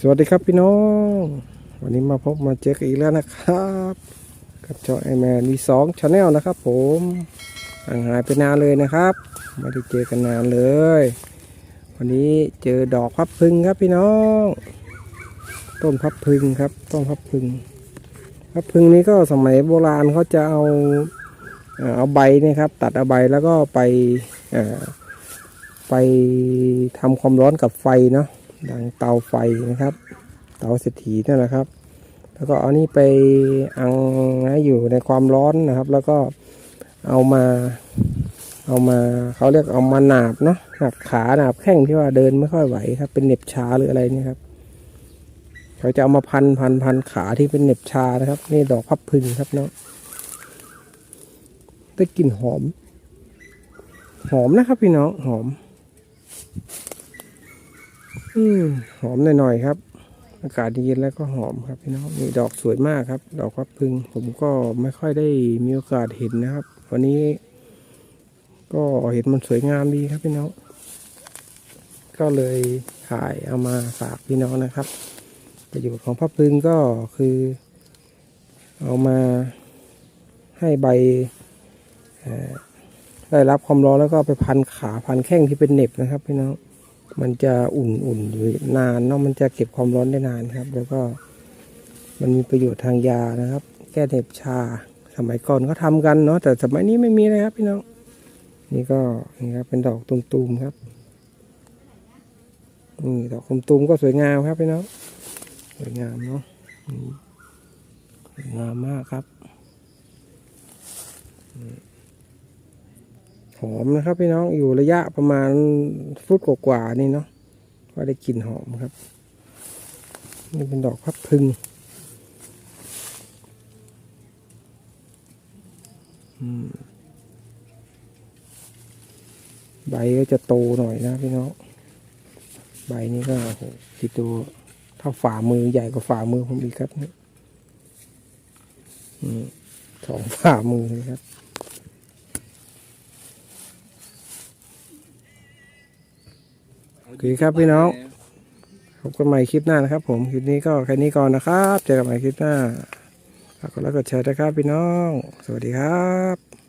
สวัสดีครับพี่น้อง วันนี้มาพบมาเจอกันอีกแล้วนะครับ กับช่อไอแมนมีสองชาแนลนะครับ ผมห่างหายไปนานเลยนะครับไม่ได้เจอกันนานเลย วันนี้เจอดอกพับพึงครับพี่น้อง ต้นพับพึงครับ ต้นพับพึง พับพึงนี้ก็สมัยโบราณเขาจะเอาเอาใบนี่ครับ ตัดเอาใบแล้วก็ไปไปทำความร้อนกับไฟเนาะ ดังเตาไฟนะครับ เตาเศรษฐีนั่นแหละครับ แล้วก็เอานี่ไปอังนะอยู่ในความร้อนนะครับ แล้วก็เอามา เอามาเขาเรียกเอามาหนาบเนาะหนาบขาหนาบแข้งที่ว่าเดินไม่ค่อยไหวครับ เป็นเหน็บชาหรืออะไรนี่ครับเขาจะเอามาพันพันพันขาที่เป็นเหน็บชานะครับ นี่ดอกพับพึงครับเนาะได้กลิ่นหอม หอมนะครับพี่น้องหอม หอมหน่อยๆครับ อากาศเย็นแล้วก็หอมครับพี่น้องนี่ดอกสวยมากครับ ดอกพับพึง ผมก็ไม่ค่อยได้มีโอกาสเห็นนะครับ วันนี้ ก็เห็นมันสวยงามดีครับพี่น้อง ก็เลยถ่ายเอามาฝากพี่น้องนะครับ ประโยชน์ของพับพึงก็คือ เอามาให้ใบได้รับความร้อนแล้วก็ไปพันขาพันแข้งที่เป็นเน็บนะครับพี่น้อง มันจะอุ่นอุ่นอยู่นานเนาะมันจะเก็บความร้อนได้นานครับ แล้วก็มันมีประโยชน์ทางยานะครับ แก้เห็บชาสมัยก่อนเขาทำกันเนาะแต่สมัยนี้ไม่มีเลยครับพี่น้องนี่ก็นี่ครับเป็นดอกตุ่มๆครับนี่ดอกตุ่มๆก็สวยงามครับพี่น้องสวยงามเนาะสวยงามมากครับ หอมนะครับพี่น้องอยู่ระยะประมาณฟุตกว่าๆนี่เนาะก็ได้กลิ่นหอมครับ นี่เป็นดอกพับพึงใบก็จะโตหน่อยนะพี่น้อง ใบนี้ก็โอ้โหติดตัวถ้าฝ่ามือใหญ่กว่าฝ่ามือผมอีกครับนี่สองฝ่ามือเลยครับ โอเคครับพี่น้องพบกันใหม่คลิปหน้านะครับ ผมคลิปนี้ก็แค่นี้ก่อนนะครับ เจอกันใหม่คลิปหน้าฝากกดไลค์กดแชร์นะครับพี่น้อง สวัสดีครับ